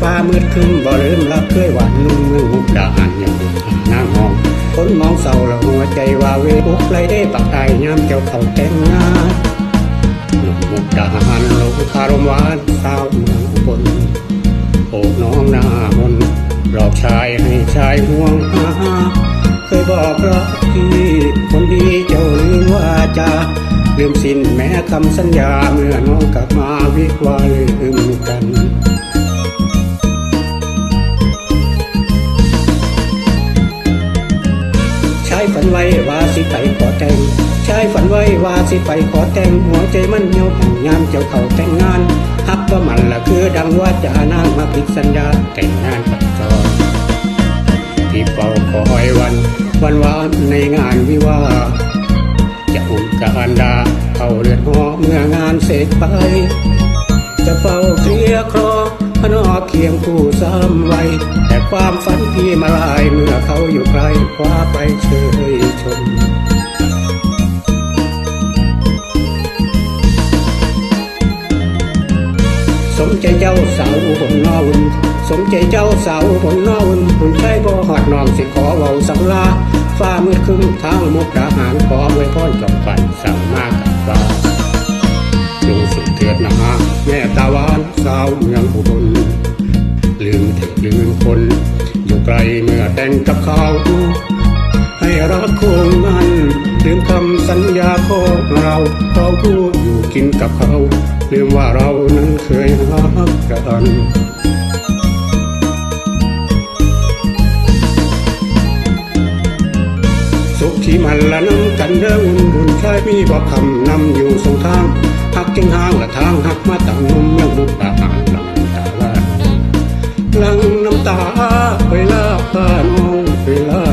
ฟ้ามืดขึ้นบ่ลืมรับเคยหวานนุ่มมือหุบดาหันยังนางมองคนมองเศร้าละหัวใจว่าเวอุกไรได้ปักตายยามเจ้าเขาแต่งงานหนุ่มมุกดาหันลงคารมหวานสาวเมืองบนโอบน้องหน้ามนหลอกชายให้ชายห่วงหาเคยบอกรักพี่คนดีเจ้าลืมว่าจะลืมสิ้นแม้คำสัญญาเมื่อน้องกลับมาวิวาลืมกัน นไว้ว่าสิไปขอแต่งชายฝันไว้ว่าสิไปขอแต่งหัวใจมันเหี่ยวหันยามเจ้าเขาแต่งงานฮักว่ามันละคือดังว่าจะนางมาผิดสัญญาแต่งงานกับจอนที่เฝ้าคอยวัน วันวานในงานวิวาจะอุ่นกอันดาเข้าเรือนหอเมื่องานเสร็จไป เคียงคู่ซ้ำไว้แต่ความฝันพี่มาลายเมื่อเขาอยู่ไกลคว้าไปเชยชมสมใจเจ้าสาวผลนอวุ่นสมใจเจ้าสาวผลนอวุ่นคุณใช้บ่หอดนองสิขอเว้าสำลาฟ้ามืดครึ้มทางมุกดาหารขอไว้พรจบฝันสั่งมากับฟ้าจงสุดเถิดนะฮะแม่ตาวานสาวเมืองอุบล ลืมถิดลืมคน อยู่ไกลเมื่อแต่งกับเขาให้รักคงมันลืมคำสัญญาของเราเขาพูดอยู่กินกับเขา ลืมว่าเรานั้นเคยรักกันสุขที่มันละน้ำกันเด้ออุ่นบุญชายมีบอกคำนำอยู่สองทางหักจึงห่างละทางหักมาตั้งนุ่มยังมุกตาหางลำตาลาห ลังน้ำตาไปลาบตาโนไปลา